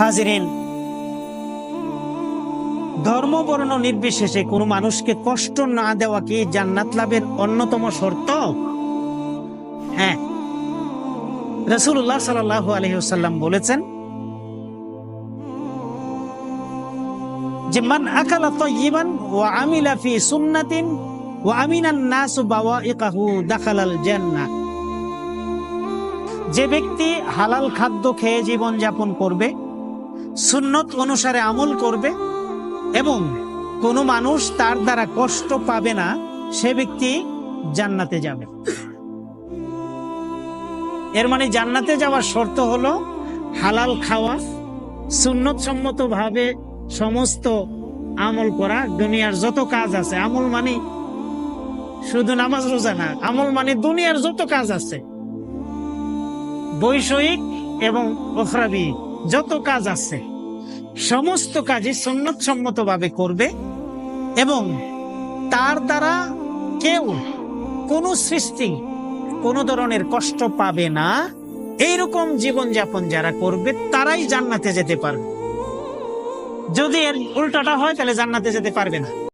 হাজিরিন। ধর্ম বর্ণ নির্বিশেষে কোনো মানুষকে কষ্ট না দেওয়া কি জান্নাত লাভের অন্যতম শর্ত? হ্যাঁ। রসুল্লাহ সাল্লাহ আলহিহাল্লাম বলেছেন, যে মান আকালা তয়্যিবান ওয়া আমিলা ফি সুন্নাতিন ওয়া আমিনান দাখালাল যে ব্যক্তি হালাল খাদ্য খেয়ে জীবন যাপন করবে সুন্নত অনুসারে আমল করবে এবং কোনো মানুষ তার দ্বারা কষ্ট পাবে না, সে ব্যক্তি জান্নাতে যাবে। এর মানে জান্নাতে যাওয়ার শর্ত হলো হালাল খাওয়া সুন্নত সম্মত ভাবে সমস্ত আমল করা, দুনিয়ার যত কাজ আছে। আমল মানে শুধু নামাজ রোজা না, আমল মানে দুনিয়ার যত কাজ আছে। বৈষয়িক এবং ওখরাবি যত কাজ আছে, সমস্ত কাজে সন্ন্যত সম্মত ভাবে করবে এবং তার দ্বারা কেউ কোনো সৃষ্টি, কোনো ধরনের কষ্ট পাবে না। এইরকম জীবনযাপন যারা করবে, তারাই জান্নাতে যেতে পারবে। যদি এর উল্টাটা হয়, তাহলে জান্নাতে যেতে পারবে না।